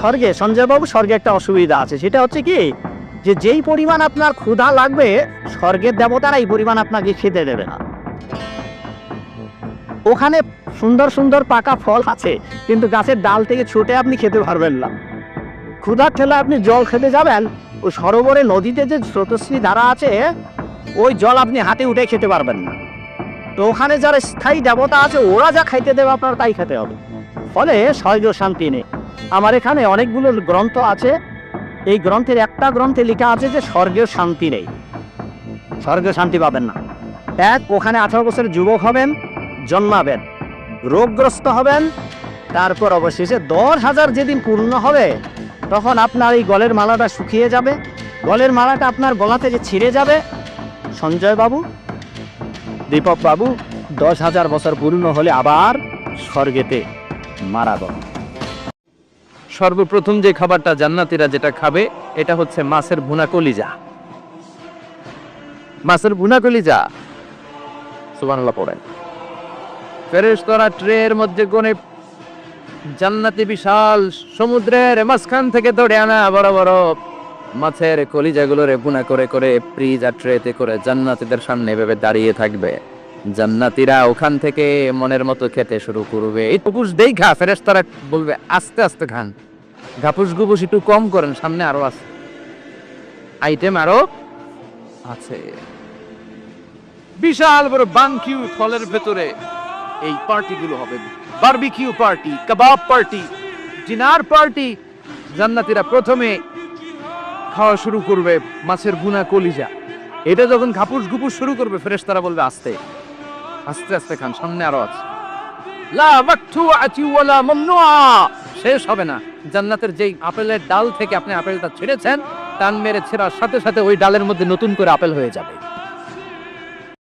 স্বর্গে, সঞ্জয়বাবু স্বর্গে একটা অসুবিধা আছে। সেটা হচ্ছে কি? যে যেই পরিমাণ আপনার ক্ষুধা লাগবে, স্বর্গের দেবতারা এই পরিমাণ আপনাকে খেতে দেবে না। ওখানে সুন্দর সুন্দর পাকা ফল আছে, কিন্তু গাছের ডাল থেকে ছুটে আপনি খেতে পারবেন না। ক্ষুধার ঠেলে আপনি জল খেতে যাবেন ওই সরোবরে নদীতে যে স্রোতশ্রী ধারা আছে, ওই জল আপনি হাতে উঠে খেতে পারবেন না। তো ওখানে যারা স্থায়ী দেবতা আছে, ওরা যা খাইতে দেবে আপনার তাই খেতে হবে। ফলে স্বর্গ শান্তি নেই। আমার এখানে অনেকগুলো গ্রন্থ আছে। এই গ্রন্থের একটা গ্রন্থে লেখা আছে যে, স্বর্গের শান্তি নেই। স্বর্গের শান্তি পাবেন না। এক, ওখানে আঠারো বছরের যুবক হবেন, জন্মাবেন, রোগগ্রস্ত হবেন, তারপর অবশেষে দশ হাজার যেদিন পূর্ণ হবে, তখন আপনার এই গলের মালাটা শুকিয়ে যাবে। গলের মালাটা আপনার গলা থেকে ছিঁড়ে যাবে সঞ্জয় বাবু দীপক বাবু দশ হাজার বছর পূর্ণ হলে আবার স্বর্গেতে মারা গেল সর্বপ্রথম যে খাবারটা জান্নাতিরা যেটা খাবে এটা হচ্ছে মাছের ভুনা কলিজা। মাছের ভুনা কলিজা? সুবহানাল্লাহ পড়েন। ফেরেশতারা ট্রের মধ্যে কোনে জান্নাতি বিশাল সমুদ্রের মাঝখান থেকে ধরে আনা বড় বড় মাছের কলিজাগুলোরে বুনা করে করে ফ্রিজ আর ট্রেতে করে জান্নাতিদের সামনে এভাবে দাঁড়িয়ে থাকবে। জান্নাতীরা ওখান থেকে মনের মতো খেতে শুরু করবে। এই টুকুস দেই খা ফেরেশতারা বলবে, আস্তে আস্তে খান। ঘাপুস গুপুস একটু কম করেন, সামনে আরও আছে। আইটেম আরও আছে। বিশাল বড় বানকিউ ফলের ভেতরে এই পার্টিগুলো হবে। বারবিকিউ পার্টি, কাবাব পার্টি, ডিনার পার্টি, জান্নাতীরা প্রথমে খাওয়া শুরু করবে মাছের ভুনা কলিজা। এটা যখন ঘাপুস ঘুপুস শুরু করবে, ফেরেশতারা বলবে, আস্তে। আস্তে আস্তে খান, সামনে আরও আছে। শেষ হবে না। জান্নাতের যেই আপেলের ডাল থেকে আপনি আপেলটা ছেড়েছেন, টান মেরে ছেড়ার সাথে সাথে ওই ডালের মধ্যে নতুন করে আপেল হয়ে যাবে।